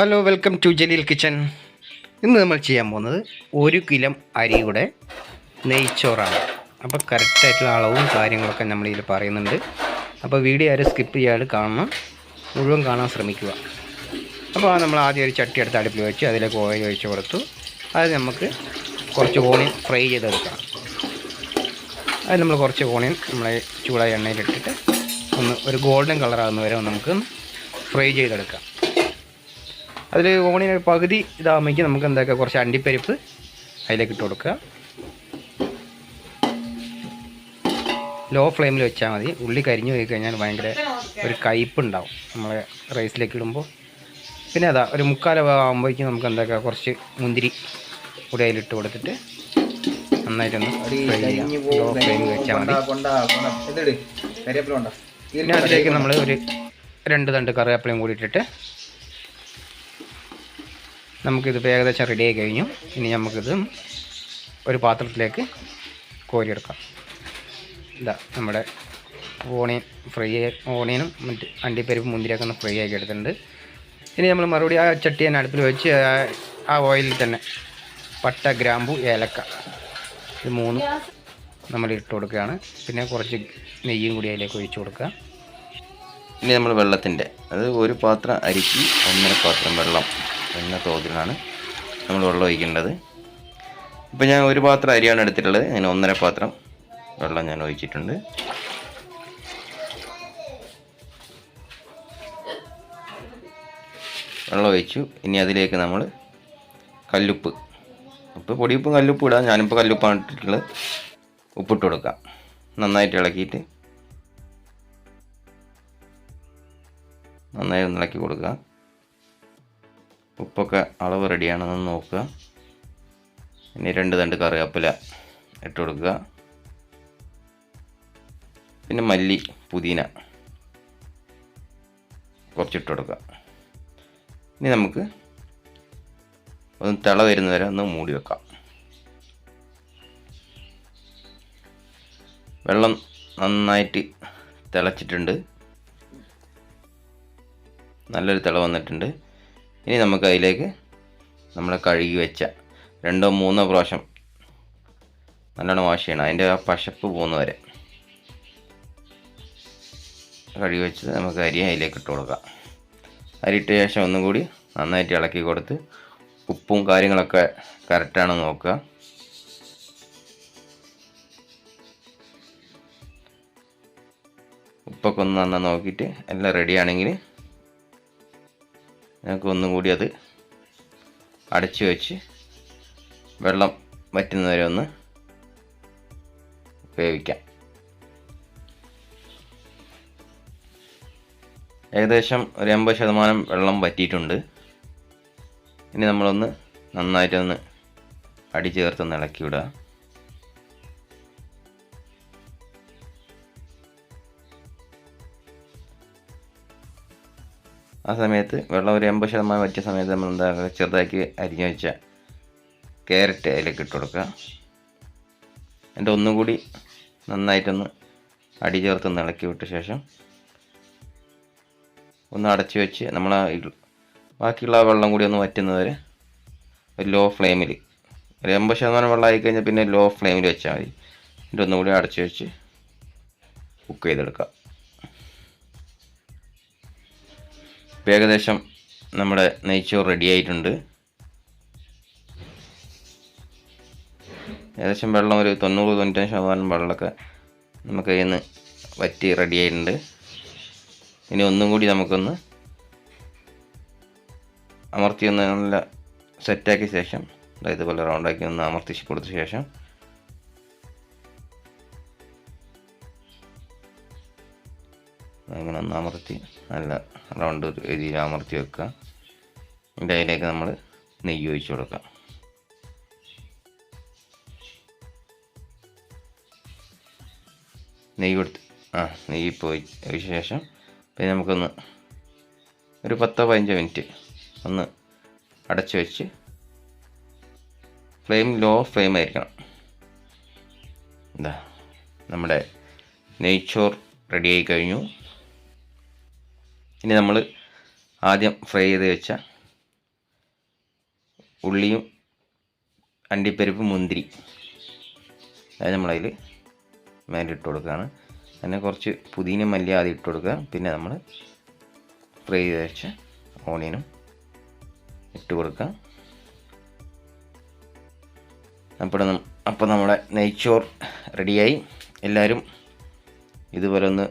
Hello welcome to Jaleel kitchen ഇന്ന് നമ്മൾ ചെയ്യാൻ പോകുന്നത് ഒരു കിലം അരിയുടെ നെയ്ച്ചോറാണ്. അപ്പോൾ കറക്റ്റായിട്ടുള്ള അളവും കാര്യങ്ങളൊക്കെ നമ്മൾ ഇതിൽ പറയുന്നുണ്ട്. അപ്പോൾ വീഡിയോ ആരും സ്കിപ്പ് ചെയ്യാതെ കാണണം. മുഴുവൻ കാണാൻ ശ്രമിക്കുക. അപ്പോൾ നമ്മൾ ആദ്യം ഒരു ചട്ടി എടുത്ത് അടുപ്പിൽ വെച്ച് അതിലേക്ക് ഓയിൽ ഒഴിച്ച് കൊടുത്തു. അത് നമുക്ക് കുറച്ച് ഓണിയൻ ഫ്രൈ ചെയ്തെടുക്കാം. അത് നമ്മൾ കുറച്ച് ഓണിയൻ നമ്മളെ ചൂടായ എണ്ണയിലിട്ടിട്ട് ഒന്ന് ഒരു ഗോൾഡൻ കളറാകുന്ന വരെ നമുക്ക് ഫ്രൈ ചെയ്തെടുക്കാം. അതിൽ ഓണിന് ഒരു പകുതി ഇതാകുമ്പോഴേക്കും നമുക്ക് എന്താക്കുക കുറച്ച് അണ്ടിപ്പരിപ്പ് അതിലേക്ക് ഇട്ട് കൊടുക്കുക. ലോ ഫ്ലെയിമിൽ വെച്ചാൽ മതി. ഉള്ളി കരിഞ്ഞു പോയി കഴിഞ്ഞാൽ ഭയങ്കര ഒരു കയ്പുണ്ടാവും നമ്മൾ റൈസിലേക്ക് ഇടുമ്പോൾ പിന്നെ അതാ ഒരു മുക്കാല ആകുമ്പോഴേക്കും നമുക്ക് എന്താക്കുക കുറച്ച് മുന്തിരി കൂടി അതിലിട്ട് കൊടുത്തിട്ട് നന്നായിട്ടൊന്ന് ഫ്രൈ ചെയ്യാം. ലോ ഫ്ലെയിമിൽ വെച്ചാൽ മതി പിന്നെ അതിലേക്ക് നമ്മൾ ഒരു രണ്ട് തണ്ട് കറിവേപ്പിലയും കൂടി ഇട്ടിട്ട് നമുക്കിത് ഏകദേശം റെഡി ആയി കഴിഞ്ഞു. ഇനി നമുക്കിത് ഒരു പാത്രത്തിലേക്ക് കോരിയെടുക്കാം. ഇതാ നമ്മുടെ ഓണിയൻ ഫ്രൈ ഓണിയനും മറ്റ് അണ്ടിപ്പരിപ്പ് മുന്തിരിയൊക്കെ ഒന്ന് ഫ്രൈ ആക്കി എടുത്തിട്ടുണ്ട്. ഇനി നമ്മൾ മറുപടി ആ ചട്ടി തന്നെ അടുപ്പിൽ വെച്ച് ആ ഓയിലിൽ തന്നെ പട്ട ഗ്രാമ്പു ഏലക്ക ഇത് മൂന്നും നമ്മൾ ഇട്ട് കൊടുക്കുകയാണ്. പിന്നെ കുറച്ച് നെയ്യും കൂടി അതിലേക്ക് ഒഴിച്ച് കൊടുക്കുക. ഇനി നമ്മൾ വെള്ളത്തിന്റെ അത് ഒരു പാത്രം അരിക്ക് ഒന്നര പാത്രം വെള്ളം എന്ന തോതിലാണ് നമ്മൾ വെള്ളം ഒഴിക്കേണ്ടത്. ഇപ്പം ഞാൻ ഒരു പാത്രം അരിയാണ് എടുത്തിട്ടുള്ളത്. അതിന് ഒന്നര പാത്രം വെള്ളം ഞാൻ ഒഴിച്ചിട്ടുണ്ട്. വെള്ളം ഒഴിച്ചു. ഇനി അതിലേക്ക് നമ്മൾ കല്ലുപ്പ്. ഉപ്പ് പൊടിയുപ്പും കല്ലുപ്പ് ഇടാം. ഞാനിപ്പോൾ കല്ലുപ്പാണ് ഇട്ടിട്ടുള്ളത്. ഉപ്പിട്ട് കൊടുക്കാം. നന്നായിട്ട് ഇളക്കിയിട്ട് നന്നായി ഇളക്കി കൊടുക്കുക ഉപ്പൊക്കെ അളവ് റെഡിയാണെന്ന് നോക്കുക. ഇനി രണ്ട് തണ്ട് കറിവേപ്പില ഇട്ട് കൊടുക്കുക. പിന്നെ മല്ലി പുതിന കുറച്ചിട്ട് കൊടുക്കുക. ഇനി നമുക്ക് ഒന്ന് തിള വരുന്നവരെ ഒന്ന് മൂടി വെക്കാം. വെള്ളം നന്നായിട്ട് തിളച്ചിട്ടുണ്ട്. നല്ലൊരു തിള വന്നിട്ടുണ്ട്. ഇനി നമുക്ക് അതിലേക്ക് നമ്മൾ കഴുകി വെച്ച രണ്ടോ മൂന്നോ പ്രാവശ്യം നല്ലോണം വാഷ് ചെയ്യണം. അതിന്റെ ആ പശപ്പ് പോകുന്ന വരെ. കഴുകി വെച്ച് നമുക്ക് അരി അതിലേക്ക് ഇട്ട് കൊടുക്കാം. അരി ഇട്ട ശേഷം ഒന്നും കൂടി നന്നായിട്ട് ഇളക്കി കൊടുത്ത് ഉപ്പും കാര്യങ്ങളൊക്കെ കറക്റ്റാണെന്ന് നോക്കുക. ഉപ്പൊക്കെ ഒന്ന് നന്നാ നോക്കിയിട്ട് എല്ലാം റെഡിയാണെങ്കിൽ ഞങ്ങൾക്ക് ഒന്നും കൂടി അത് അടച്ചു വെച്ച് വെള്ളം വറ്റുന്നവരെ ഒന്ന് വേവിക്കാം ഏകദേശം ഒരു എൺപത് ശതമാനം വെള്ളം വറ്റിയിട്ടുണ്ട്. ഇനി നമ്മളൊന്ന് നന്നായിട്ടൊന്ന് അടി ചേർത്തൊന്ന് ഇളക്കി വിടുക. ആ സമയത്ത് വെള്ളം ഒരു എൺപത് ശതമാനം വറ്റിയ സമയത്ത് നമ്മൾ എന്താ ചെറുതാക്കി അരിഞ്ഞു വെച്ച ക്യാരറ്റ് അതിലേക്ക് ഇട്ട് കൊടുക്കുക. എന്നിട്ട് ഒന്നും കൂടി നന്നായിട്ടൊന്ന് അടി ചേർത്ത് ഇളക്കി വിട്ട ശേഷം ഒന്ന് അടച്ചു വെച്ച് നമ്മൾ ബാക്കിയുള്ള വെള്ളം കൂടി ഒന്ന് വറ്റുന്നത് വരെ ഒരു ലോ ഫ്ലെയിമിൽ ഒരു എൺപത് ശതമാനം വെള്ളം ആയി കഴിഞ്ഞാൽ പിന്നെ ലോ ഫ്ലെയിമിൽ വെച്ചാൽ മതി. എന്നിട്ട് ഒന്നും കൂടി അടച്ചു വെച്ച് കുക്ക് ചെയ്തെടുക്കാം ഇപ്പം ഏകദേശം നമ്മുടെ നെയ്ച്ചോറ് റെഡി ആയിട്ടുണ്ട്. ഏകദേശം വെള്ളം ഒരു തൊണ്ണൂറ് തൊണ്ണൂറ്റഞ്ച് ശതമാനം വെള്ളമൊക്കെ നമുക്ക് ഇന്ന് വറ്റി റെഡി ആയിട്ടുണ്ട്. ഇനി ഒന്നും കൂടി നമുക്കൊന്ന് അമർത്തി ഒന്ന് നല്ല സെറ്റാക്കിയ ശേഷം ഇതുപോലെ റൗണ്ടാക്കി ഒന്ന് അമർത്തിച്ച് കൊടുത്ത ശേഷം അങ്ങനെ ഒന്ന് അമർത്തി നല്ല റൗണ്ട് രീതിയിൽ അമർത്തി വെക്കുക. ഇതിന്റെ അതിലേക്ക് നമ്മൾ നെയ്യ് ഒഴിച്ചു കൊടുക്കാം നെയ്യ് കൊടുത്ത് ആ നെയ്യ് പോയി അതിന് ശേഷം പിന്നെ നമുക്കൊന്ന് ഒരു പത്തോ പതിനഞ്ചോ മിനിറ്റ് ഒന്ന് അടച്ചു വെച്ച് ഫ്ലെയിം ലോ ഫ്ലെയിം ആയിരിക്കണം. എന്താ നമ്മുടെ നെയ്ച്ചോർ റെഡി ആയി കഴിഞ്ഞു. ഇനി നമ്മൾ ആദ്യം ഫ്രൈ ചെയ്ത് വെച്ച ഉള്ളിയും അണ്ടിപ്പരിപ്പ് മുന്തിരി. അത് നമ്മളതിൽ മേലെ ഇട്ട് കൊടുക്കുകയാണ് പിന്നെ കുറച്ച് പുതിന മല്ലി ആദ്യം ഇട്ട് കൊടുക്കുക. പിന്നെ നമ്മൾ ഫ്രൈ ചെയ്ത് വെച്ച ഓണിയനും ഇട്ട് കൊടുക്കുക. അപ്പോൾ അപ്പോൾ നമ്മുടെ നെയ്ച്ചോർ റെഡിയായി. എല്ലാവരും ഇതുപോലെ ഒന്ന്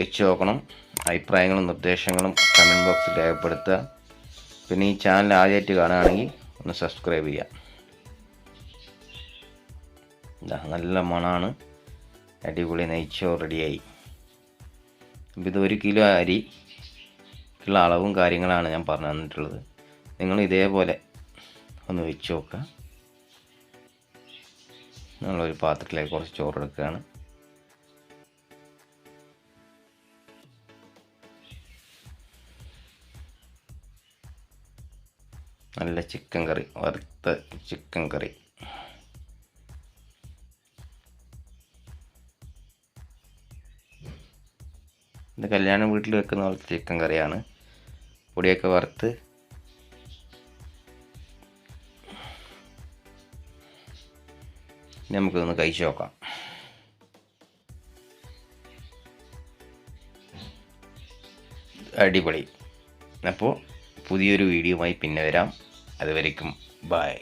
വെച്ച് നോക്കണം. അഭിപ്രായങ്ങളും നിർദ്ദേശങ്ങളും കമന്റ് ബോക്സിൽ രേഖപ്പെടുത്തുക. പിന്നെ ഈ ചാനൽ ആദ്യമായിട്ട് കാണുകയാണെങ്കിൽ ഒന്ന് സബ്സ്ക്രൈബ് ചെയ്യുക. നല്ല മണമാണ് അടിപൊളി നെയ്ച്ചോ റെഡിയായി. ഇത് ഒരു കിലോ അരി ഉള്ള അളവും കാര്യങ്ങളാണ് ഞാൻ പറഞ്ഞു തന്നിട്ടുള്ളത്. നിങ്ങൾ ഇതേപോലെ ഒന്ന് വെച്ച് നോക്കുക. നമ്മളൊരു പാത്രത്തിലേക്ക് കുറച്ച് ചോറ് എടുക്കുകയാണ്. നല്ല ചിക്കൻ കറി വറുത്ത ചിക്കൻ കറി. ഇത് കല്യാണ വീട്ടിൽ വെക്കുന്ന പോലത്തെ ചിക്കൻ കറിയാണ്. പൊടിയൊക്കെ വറുത്ത് നമുക്കൊന്ന് കഴിച്ചു നോക്കാം. അടിപൊളി. അപ്പോൾ പുതിയൊരു വീഡിയോയുമായി പിന്നെ വരാം. അതുവരേക്കും ബായ്